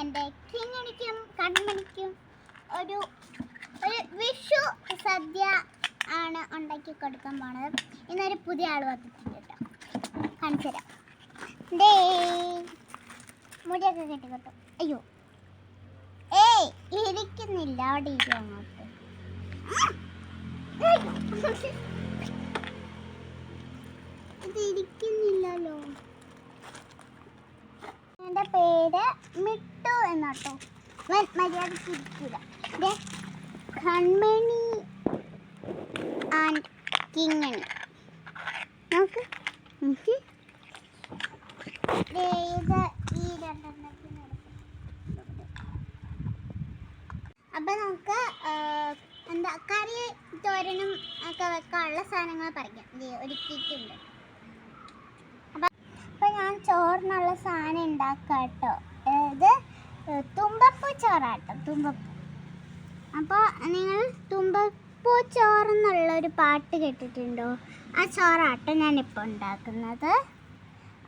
എന്റെ കിങ്ങണിക്കും കൺമണിക്കും ഒരു ഒരു വിഷു സദ്യ ആണ് ഉണ്ടാക്കി കൊടുക്കാൻ പോണത്. ഇന്നൊരു പുതിയ ആൾ വന്നിട്ടുണ്ട് കേട്ടോ. കാണിച്ചു മുടിയൊക്കെ കെട്ടിക്കൊട്ടു. അയ്യോ. ഏയ് ഇരിക്കുന്നില്ല അവിടെ ഇരിക്കും അങ്ങോട്ട്. ഇത് ഇരിക്കുന്നില്ലല്ലോ. എന്റെ പേര് മിട്ടു. എന്നാട്ടോ മര്യാദ ദേ, കൺമണി ആൻഡ് കിങ്ങണി. നമുക്ക് അപ്പൊ നമുക്ക് എന്താ കറി തോരനും ഒക്കെ വെക്കാനുള്ള സാധനങ്ങൾ പറിക്കാം. ഒരുക്കിയിട്ടുണ്ട് അപ്പൊ ഞാൻ ചോറിനുള്ള സാധനം ഉണ്ടാക്കാട്ടോ. കേട്ടോ ഇത് തുമ്പപ്പൂ ചോറാട്ടോ തുമ്പപ്പൂ. അപ്പോൾ നിങ്ങൾ തുമ്പപ്പൂ ചോറെന്നുള്ള ഒരു പാട്ട് കേട്ടിട്ടുണ്ടോ? ആ ചോറാട്ടോ ഞാനിപ്പോൾ ഉണ്ടാക്കുന്നത്.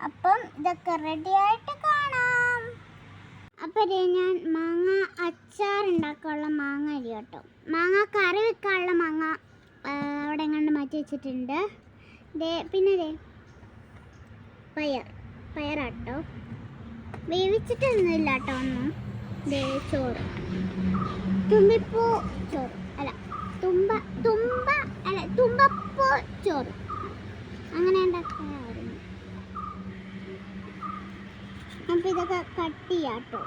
അപ്പം ഇതൊക്കെ റെഡിയായിട്ട് കാണാം. അപ്പോൾ ഞാൻ മാങ്ങ അച്ചാർ ഉണ്ടാക്കാനുള്ള മാങ്ങ അരി കേട്ടോ. മാങ്ങ കറി വെക്കാനുള്ള മാങ്ങ അവിടെ എങ്ങാണ്ട് മാറ്റി വെച്ചിട്ടുണ്ട്. ദേ പിന്നെ ദേ പയർ പയറാട്ടോ. വേവിച്ചിട്ടൊന്നുമില്ല കേട്ടോ ഒന്നും ചോറ്. തുമ്പിപ്പൂ ചോറ്. അല്ല തുമ്പ തുമ്പ അല്ല തുമ്പപ്പൂ ചോറ്. അങ്ങനെ ഉണ്ടാക്കാറുണ്ട് അപ്പൊ ഇതൊക്കെ കട്ട് ചെയ്യാട്ടോ.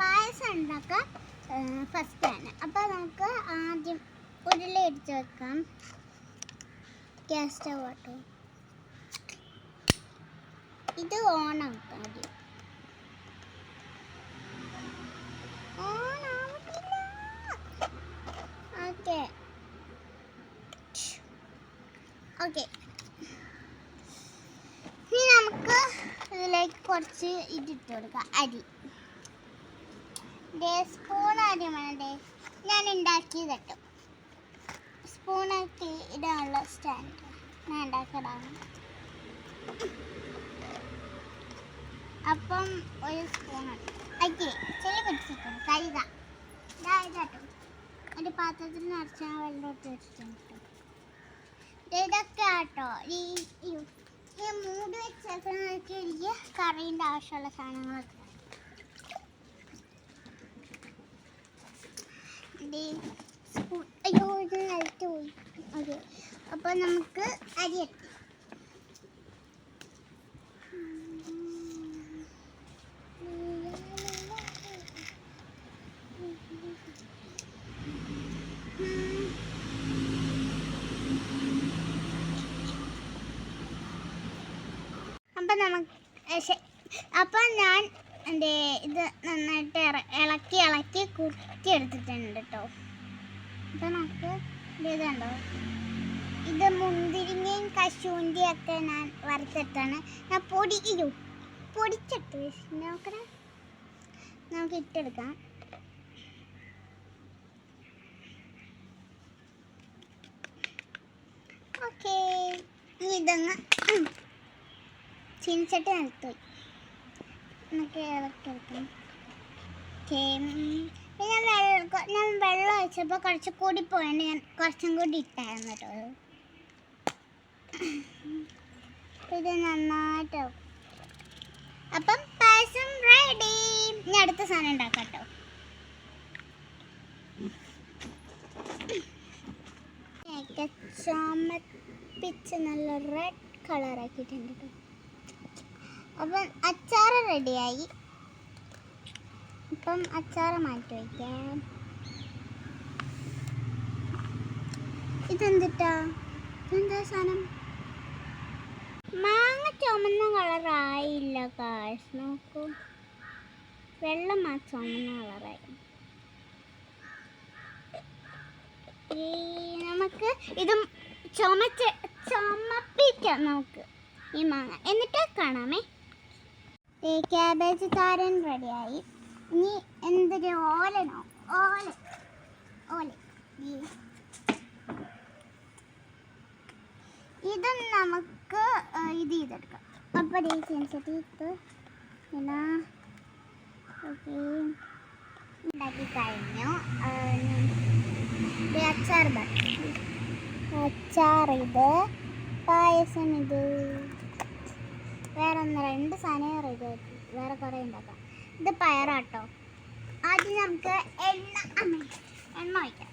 പായസം ഉണ്ടാക്കാൻ ഫസ്റ്റ് ആണ്. അപ്പോൾ നമുക്ക് ആദ്യം ഉരുളി അടിച്ച് വെക്കാം. ഗ്യാസ് സ്റ്റവ് ആട്ടോ. ഇത് ഓൺ ആക്കാം ഇനി നമുക്ക് ഇതിലേക്ക് കുറച്ച് ഇതിട്ട് കൊടുക്കാം. അരി. ഡേ സ്പൂൺ അരി വേണ്ടേ ഞാൻ ഉണ്ടാക്കിയത് കേട്ടോ സ്പൂണാക്കി ഇടാനുള്ള സ്റ്റാൻഡ് ഞാൻ ഉണ്ടാക്കടാണ് അപ്പം ഒരു സ്പൂൺ ഓക്കെ ചെളി പിടിച്ചിട്ടുണ്ട്. കൈത ഇതായിട്ടും ഒരു പാത്രത്തിൽ നിറച്ച് ഞാൻ വെച്ചിട്ടുണ്ട്. ട്ടോ. ഇതൊക്കെ ആട്ടോ. ഈ ഈ മൂട് വെച്ചേക്കുന്നതൊക്കെ എനിക്ക് കറീന്റെ ആവശ്യമുള്ള സാധനങ്ങളൊക്കെ. സ്പൂൺ അയ്യോ ഇത് നിലത്ത് പോയി. ഓക്കെ. അപ്പോൾ നമുക്ക് അരി എത്തി അപ്പം നമുക്ക് അപ്പം ഞാൻ എന്റെ ഇത് നന്നായിട്ട് ഇളക്കി ഇളക്കി കുറുക്കി എടുത്തിട്ടുണ്ട് കേട്ടോ അപ്പം നമുക്ക് ഇത് ഇതുണ്ടോ ഇത് മുന്തിരിങ്ങയും കശുവിന്റെയും ഒക്കെ ഞാൻ വറുത്തിട്ടാണ്. ഞാൻ പൊടിക്കും പൊടിച്ചിട്ട് നോക്കണേ. നമുക്ക് ഇട്ടെടുക്കാം ഓക്കേ ഇതൊന്ന് ഉം. ചീനിച്ചട്ടി നിലത്ത് എന്നൊക്കെ നമുക്ക് എടുക്കണം. പിന്നെ വെള്ളം ഞാൻ വെള്ളം ഒഴിച്ചപ്പോൾ കുറച്ച് കൂടി പോയതുകൊണ്ട് ഞാൻ കുറച്ചും കൂടി ഇട്ടായിരുന്നു കേട്ടോ ഇത് നന്നായിട്ട് അപ്പം പായസം റെഡി ഇനി അടുത്ത സാധനം ഉണ്ടാക്കാം കേട്ടോ. ഒക്കെ ചുമപ്പിച്ച് നല്ല റെഡ് കളർ ആക്കിയിട്ടുണ്ട് കേട്ടോ അപ്പം അച്ചാറ് റെഡിയായി ഇപ്പം അച്ചാറ് മാറ്റി വയ്ക്കാം. ഇതെന്തിട്ടാ? ഇതെന്താ സാധനം? മാങ്ങ ചുമന്ന കളറായില്ല കാശ് നോക്കൂ. വെള്ളം ആ ചുമന്ന കളറായി നമുക്ക് ഇതും ചുമച്ച് ചുമപ്പിക്കാം നമുക്ക്. ഈ മാങ്ങ. എന്നിട്ട് കാണാമേ. ഈ ക്യാബേജ് താരൻ റെഡിയായി. ഇനി എന്തൊരു ഓലനോ? ഓല ഓല ഇത് നമുക്ക് ഇത് ചെയ്തെടുക്കാം. അപ്പോൾ ഈ ചീനച്ചട്ടി ഇത് പിന്നെ ഓക്കെ. ഉണ്ടാക്കി കഴിഞ്ഞു. ഇത് അച്ചാർ ബാക്കി അച്ചാർ ഇത് പായസം ഇത്. വേറെ ഒന്ന് രണ്ട് സാധനം ഇത് വേറെ കുറേ ഉണ്ടാക്കാം. ഇത് പയറാട്ടോ. ആദ്യം നമുക്ക് എണ്ണ എണ്ണ ഒഴിക്കാം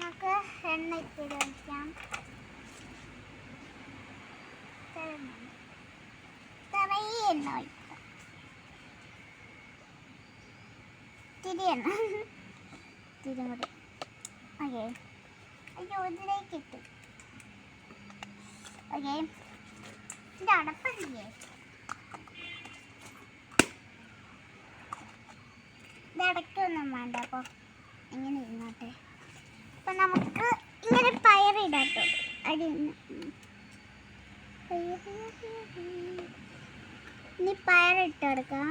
നമുക്ക് എണ്ണ ഇത്തിരി ഒഴിക്കാം എണ്ണ ഇത്തിരി കൂടി ഓക്കെ അയ്യോ ഇതിലേക്ക് ഇട്ടു ഓക്കെ ഇത് അടപ്പല്ലേ ഇത് അടക്കൊന്നും വേണ്ട അപ്പോൾ ഇങ്ങനെ ഇരുന്നോട്ടെ അപ്പം നമുക്ക് ഇങ്ങനെ പയറിടാട്ടോ അടി. ഇനി പയറിട്ട് കൊടുക്കാം.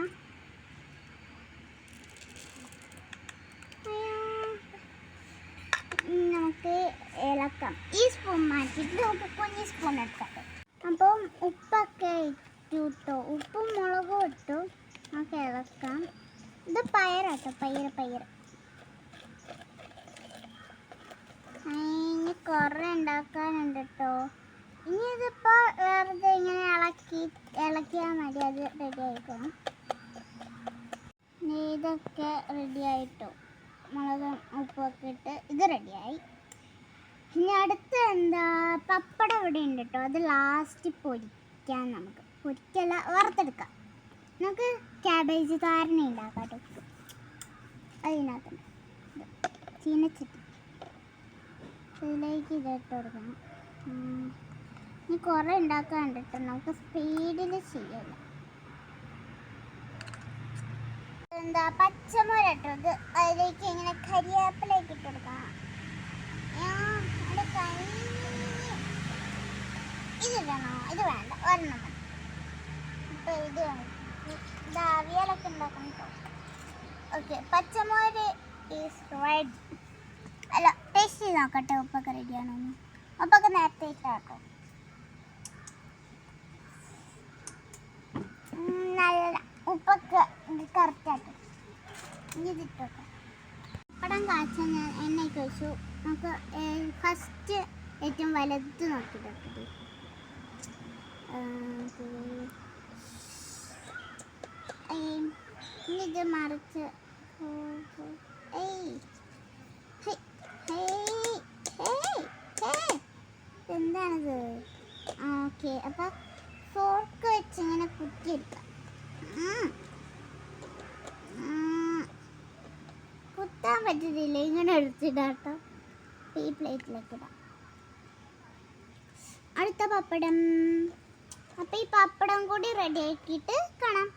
അയ്യോ. നമുക്ക് ഇളക്കാം. ഈ സ്പൂൺ മാറ്റിയിട്ട് നമുക്ക് കുഞ്ഞി സ്പൂൺ എടുക്കാം. അപ്പം ഉപ്പൊക്കെ ഇട്ടു ഉപ്പും മുളകും ഇട്ടു. നമുക്ക് ഇളക്കാം. ഇത് പയറാട്ടോ. പയറ് പയറ്. ഇനി കുറേ ഉണ്ടാക്കാനുണ്ട് കേട്ടോ ഇനി ഇതിപ്പോൾ വെറുതെ ഇങ്ങനെ ഇളക്കി ഇളക്കിയാൽ മതി അത് റെഡി ആയിക്കോളും ഇതൊക്കെ റെഡി ആയിട്ടു. മുളകും ഉപ്പൊക്കെ ഇട്ട് ഇത് റെഡിയായി ഇനി അടുത്ത് എന്താ പപ്പടം ഇവിടെ ഉണ്ട് കേട്ടോ അത് ലാസ്റ്റ് പൊരിക്കാൻ നമുക്ക്. പൊരിക്കല്ല വറുത്തെടുക്കാം. നമുക്ക് ക്യാബേജ് ധാരണ ഉണ്ടാക്കാം കേട്ടോ അതിനകത്തുണ്ട് ചീനച്ചട്ടി. ഇതിലേക്ക് ഇതിട്ട് കൊടുക്കണം. ഇനി കുറേ ഉണ്ടാക്കാൻ കണ്ടിട്ട് നമുക്ക് സ്പീഡിൽ ചെയ്യല്ല എന്താ പച്ചമുരട്ടത് ഇട്ടോ ഇത്? അതിലേക്ക് ഇങ്ങനെ കരിയാപ്പിലേക്ക് ഇട്ട് കൊടുക്കണം ഇത് വേണ്ട ഒരെണ്ണം മതി. ഇപ്പൊ ഇത് വേണം. ഇത് ഉണ്ടാക്കണം ഓക്കെ പച്ചമുളക് ഈസ് റെഡ് അല്ല ടേസ്റ്റ് ചെയ്ത് നോക്കട്ടെ ഉപ്പൊക്കെ റെഡിയാണോ ഉപ്പൊക്കെ നേരത്തെ ഇട്ടാട്ടോ നല്ല ഉപ്പൊക്കെ കറക്റ്റാക്കി ഇതിട്ടോട്ടെ പടം കാച്ചാൻ ഞാൻ എന്നെ ചോദിച്ചു നമുക്ക് ഫസ്റ്റ് ഏറ്റവും വലുത് നോക്കിയിട്ട് ഇനി ഇത് മറിച്ച്. ഏയ്. എന്താണിത് ഓക്കെ. അപ്പം ഫോർക്ക് വെച്ച് ഇങ്ങനെ കുത്തിയെടുക്കാം. കുത്താൻ പറ്റത്തില്ല. ഇങ്ങനെ എടുത്തിടാട്ടോ ഈ പ്ലേറ്റിലേക്ക് ഇടാം. അടുത്ത പപ്പടം. അപ്പം ഈ പപ്പടം കൂടി റെഡി ആക്കിയിട്ട് കാണാം.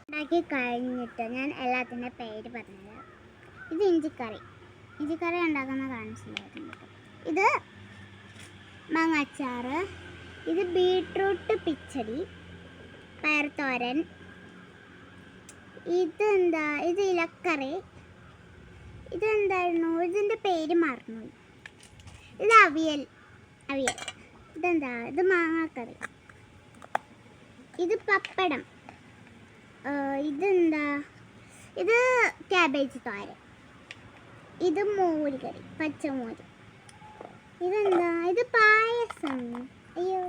ഉണ്ടാക്കി കഴിഞ്ഞിട്ട് ഞാൻ എല്ലാത്തിന്റെ പേര് പറഞ്ഞുതരാം. ഇത് ഇഞ്ചിക്കറി. ഇഞ്ചിക്കറി ഉണ്ടാക്കുന്ന കാണിച്ചില്ലായിരുന്നു ഇത് മാങ്ങാച്ചാറ്. ഇത് ബീട്രൂട്ട് പിച്ചടി പയർത്തോരൻ ഇതെന്താ? ഇത് ഇലക്കറി. ഇതെന്തായിരുന്നു? ഇതിന്റെ പേര് മറന്നു. ഇത് അവിയൽ. അവിയൽ. ഇതെന്താ? ഇത് മാങ്ങാക്കറി. ഇത് പപ്പടം. ഇതെന്താ? ഇത് ക്യാബേജ് തോരൻ. ഇത് മോര് കറി പച്ചമോര് ഇതെന്താ? ഇത് പായസം. അയ്യോ.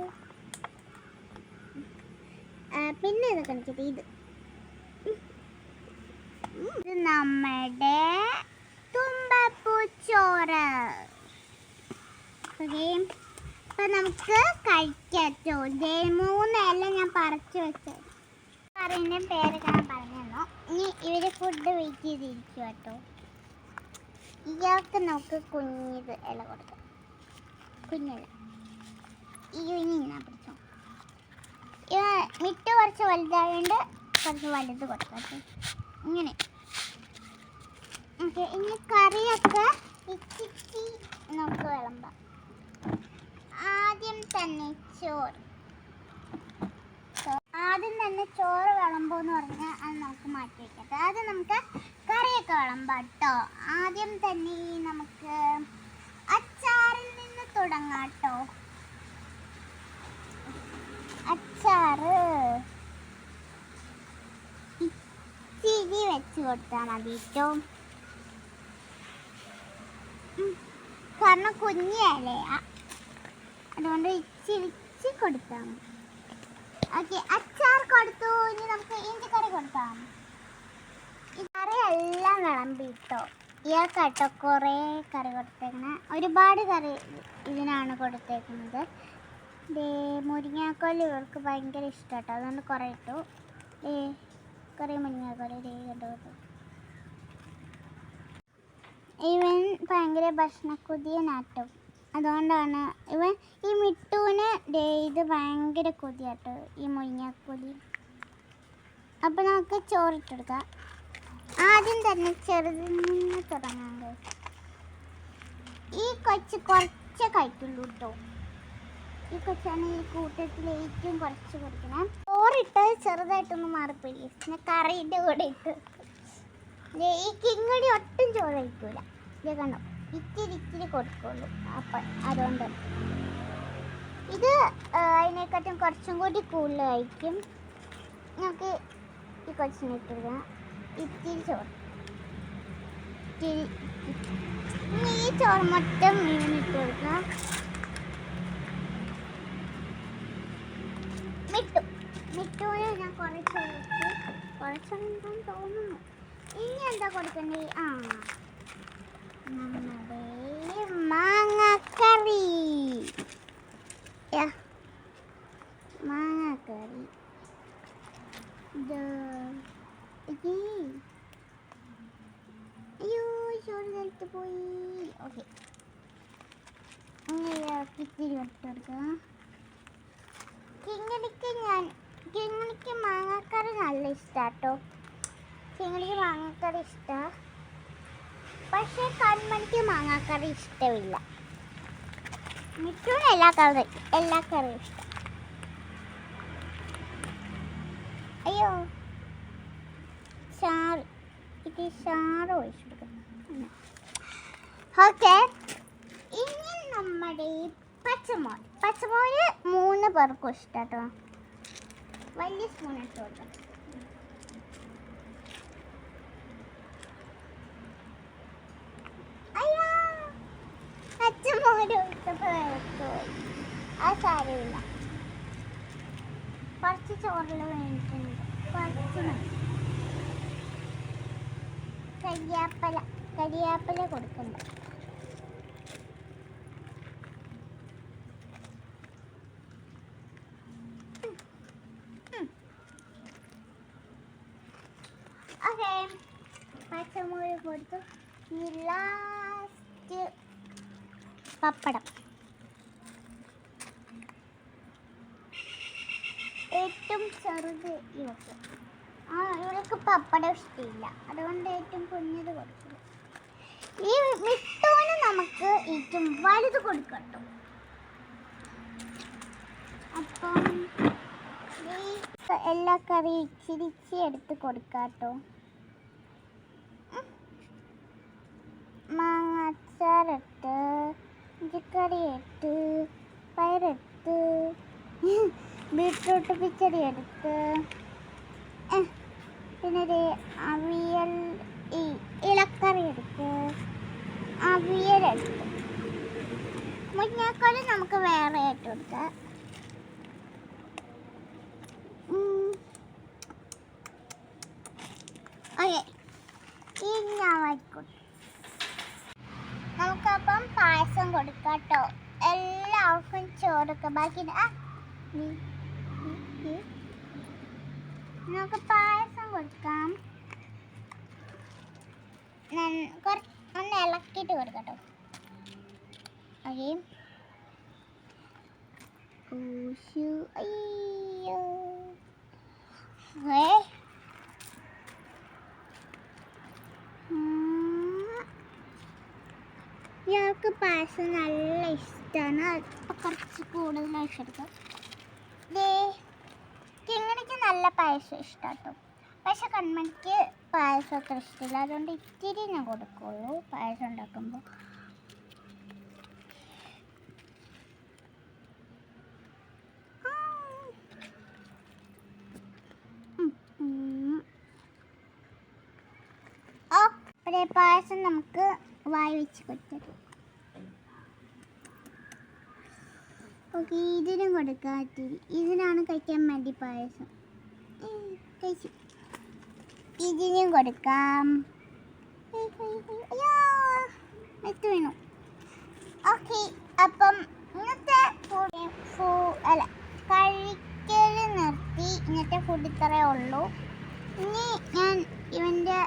പിന്നെ ഇതൊക്കെ കാണിക്കട്ടെ ഇത്. ഇത് നമ്മുടെ തുമ്പപ്പൂച്ചോറ്. അപ്പൊ നമുക്ക് കഴിക്കാറ്റോ ദേ മൂന്ന് ഇല ഞാൻ പറിച്ചു വെച്ചത് പറയുന്ന പേരൊക്കെ ഞാൻ പറഞ്ഞു ഇനി ഇവർ ഫുഡ് വെയിറ്റ് ചെയ്തിരിക്കും കേട്ടോ ഇയാൾക്ക് നമുക്ക് കുഞ്ഞിത് ഇല കൊടുക്കാം. കുഞ്ഞില. ഈ ഇനി ഇങ്ങനെ പിടിച്ചോ? ഇവ മിട്ട് കുറച്ച് വലുതായതുകൊണ്ട് കുറച്ച് വലുത് കൊടുക്കാം ഇങ്ങനെ. ഇനി കറിയൊക്കെ ഇച്ചിരി നമുക്ക് വിളമ്പാം. ആദ്യം തന്നെ ചോറ്. ആദ്യം തന്നെ ചോറ് വിളമ്പോന്ന് പറഞ്ഞാൽ അത് നമുക്ക് മാറ്റി വയ്ക്കാം ആദ്യം നമുക്ക് കറിയൊക്കെ വിളമ്പാം കേട്ടോ ആദ്യം തന്നെ നമുക്ക് അച്ചാറിൽ നിന്ന് തുടങ്ങാം കേട്ടോ അച്ചാറ് ഇച്ചിരി വെച്ച് കൊടുത്താൽ മതി കേട്ടോ. കാരണം കുഞ്ഞി അതുകൊണ്ട് ഇച്ചിരി ഇച്ചിരി കൊടുത്താൽ മതി ഓക്കെ അച്ചാർ കൊടുത്തു. ഇനി നമുക്ക് ഇഞ്ചിക്കറി കൊടുക്കാം. കറിയെല്ലാം വിളമ്പിട്ടോ? ഇയാൾക്കാട്ടോ കുറേ കറി കൊടുത്തേക്കണേ ഒരുപാട് കറി ഇതിനാണ് കൊടുത്തേക്കുന്നത്. മുരിങ്ങാക്കോൽ ഇവർക്ക് ഭയങ്കര ഇഷ്ടമാട്ടോ അതുകൊണ്ട് കുറേ ഇട്ടു. കുറേ മുരിങ്ങാക്കോൽ കണ്ടു കണ്ടു? ഇവൻ ഭയങ്കര ഭക്ഷണക്കൊതിയനാട്ടോ അതുകൊണ്ടാണ് ഇവൻ ഈ മിട്ടുവിന് ഇത് ഭയങ്കര കൊതിയാട്ടോ ഈ മുരിങ്ങക്കൊതി. അപ്പോൾ നമുക്ക് ചോറിട്ടെടുക്കാം. ആദ്യം തന്നെ ചെറുതിൽ നിന്ന് തുടങ്ങാം guys. ഈ കൊച്ച് കുറച്ച് കഴിക്കുള്ളൂ കേട്ടോ ഈ കൊച്ചാണ് ഈ കൂട്ടത്തിൽ ഏറ്റവും കുറച്ച് കൊടുക്കണം. ചോറിട്ടത് ചെറുതായിട്ടൊന്ന് മാറിപ്പോയി. പിന്നെ കറിയുടെ കൂടെ ഇട്ട്. ഈ കിങ്ങടി ഒട്ടും ചോറ് കഴിക്കൂല ഇത് കണ്ടോ? ഇത്തിരി ഇത്തിരി കൊടുക്കുള്ളൂ. അപ്പം അതുകൊണ്ട് ഇത് അതിനെക്കാട്ടും കുറച്ചും കൂടി കൂടുതൽ കഴിക്കും ഞങ്ങൾക്ക് ഈ കൊച്ചിനെ ഇട്ടിരിക്കണം ഇത്തിരി ചോറ്. ഇത്തിരി ഈ ചോറ് മൊത്തം മീനിട്ട് കൊടുക്കാം മിട്ടു. മിട്ടുവിന് ഞാൻ കുറച്ച് കൊടുത്തു കുറച്ചുണ്ടെന്ന് തോന്നുന്നു. ഇനി എന്താ കൊടുക്കണ്ടേ? ആ. നമ്മുടെ മാങ്ങക്കറി. മാങ്ങക്കറി. അയ്യോ ചോറ് നിലത്ത് പോയി. ഓക്കെ. ഇട്ട് കൊടുക്കാം. കിങ്ങണിക്ക് ഞാൻ കിങ്ങണിക്ക് മാങ്ങാക്കറി നല്ല ഇഷ്ടാട്ടോ. കിങ്ങണിക്ക് മാങ്ങാക്കറി ഇഷ്ടമാണ് പക്ഷേ കൺമണിക്ക് മാങ്ങാക്കറി ഇഷ്ടമില്ല. മിറ്റുവിന് എല്ലാ കറി എല്ലാ കറിയും ഇഷ്ടം. അയ്യോ ചാറ്. ഇത് ചാറ് ഒഴിച്ചു കൊടുക്കണം ഓക്കെ. ഇനി നമ്മുടെ ഈ പച്ചമോര്. മൂന്ന് പേർക്കും ഇഷ്ടം കേട്ടോ വലിയ സ്പൂൺ ഇട്ട് അയ്യോ പച്ചമോര് ഒഴിച്ചപ്പോൾ പോയി ആ സാരമില്ല കുറച്ച് ചോറിൽ വേണ്ടിയിട്ടുണ്ട് കുറച്ച് കരിയാപ്പല കരിയാപ്പല കൊടുക്കണ്ട ഓക്കെ. കൊടുത്തു. ലാസ്റ്റ് പപ്പടം ഏറ്റവും ചെറുത് ഇവക്ക് ആ ഇവൾക്ക് പപ്പടം ഇഷ്ടമില്ല അതുകൊണ്ട് ഏറ്റവും കുഞ്ഞത് കൊടുക്കും ഈ മിട്ടോന് നമുക്ക് ഏറ്റവും വലുത് കൊടുക്കട്ടോ. അപ്പം ഈ എല്ലാ കറി ഇച്ചിരി ഇച്ചിരി എടുത്ത് കൊടുക്കാട്ടോ. മാങ്ങ അച്ചാറിട്ട് ഇഞ്ചിക്കറി ഇട്ട് പയറിട്ട് ബീട്രൂട്ട് പിച്ചടി എടുത്ത്. പിന്നെ ഒരു അവിയൽ ഈ ഇലക്കറി എടുത്ത്. അവിയൽ എടുത്ത്. മുരിങ്ങാക്കോൽ നമുക്ക് വേറെ ആയിട്ട് കൊടുക്കാം ഇനി നമുക്കപ്പം പായസം കൊടുക്കാം കേട്ടോ. എല്ലാവർക്കും ചോറൊക്കെ ബാക്കി. ആ, നീ, നീ, നീ. നമുക്ക് പായസം കൊടുക്കാം. കുറച്ച് ഒന്ന് ഇളക്കിയിട്ട് കൊടുക്കട്ടോ. ഓക്കെ. അയ്യോ. ഇയാൾക്ക് പായസം നല്ല ഇഷ്ടമാണ് അപ്പം കുറച്ച് കൂടുതൽ ഒഴിച്ചെടുക്കാം നല്ല പായസം ഇഷ്ടമാട്ടോ പക്ഷെ കൺമണിക്ക് പായസം അത്ര ഇഷ്ടമില്ല അതുകൊണ്ട് ഇത്തിരി ഞാൻ കൊടുക്കുള്ളൂ. പായസം ഉണ്ടാക്കുമ്പോൾ. ഓ പായസം നമുക്ക് വായി വെച്ച് കൊടുത്തത് ഓക്കെ ഇതിനും കൊടുക്കാത്തിരി ഇതിനാണ് കഴിക്കാൻ വേണ്ടി പായസം. ഇതിനും കൊടുക്കാം. എത്ത് വീണു. ഓക്കെ അപ്പം ഇന്നത്തെ ഫുഡ് അല്ല കഴിക്കൽ നിർത്തി ഇന്നത്തെ ഫുഡ് ഇത്രയേ ഉള്ളൂ. ഇനി ഞാൻ ഇവന്റെ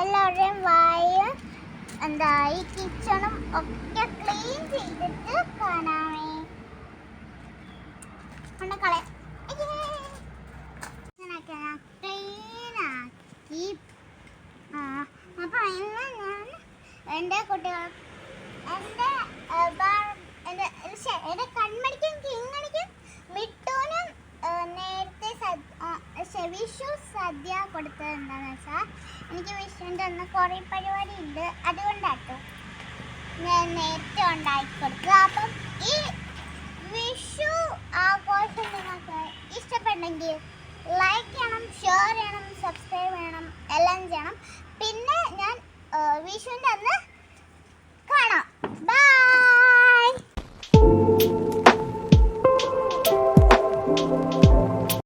എല്ലാവരുടെയും വായ എന്താ ഈ കിച്ചണും ഒക്കെ ക്ലീൻ ചെയ്തിട്ട് കാണാമേ കളയാം ക്ലീൻ ആക്കി ആ അപ്പം ഇന്ന് ഞാൻ എന്റെ കുട്ടികൾ എന്റെ ആ, ബാ- എന്റെ ശ്ശെ, എന്റെ കൺമണിക്കും കിങ്ങണിക്കും മിട്ടൂനും ആ, നേരത്തെ സദ്- ആ, ശ്ശെ, വിഷു സദ്യ കൊടുത്തത് എന്താണെന്ന് വെച്ചാൽ എനിക്ക് വിഷുവിന്റെ അന്ന് കുറേ പരിപാടി ഉണ്ട് അതുകൊണ്ടാട്ടോ ഞാൻ നേരത്തെ ഉണ്ടാക്കി കൊടുത്തത്. അപ്പം ഈ വിഷു ആഘോഷം നിങ്ങൾക്ക് ഇഷ്ടപ്പെട്ടെങ്കിൽ ലൈക്ക് ചെയ്യണം ഷെയർ ചെയ്യണം സബ്സ്ക്രൈബ് ചെയ്യണം എല്ലാം ചെയ്യണം. പിന്നെ ഞാൻ വിഷുവിന്റെ അന്ന്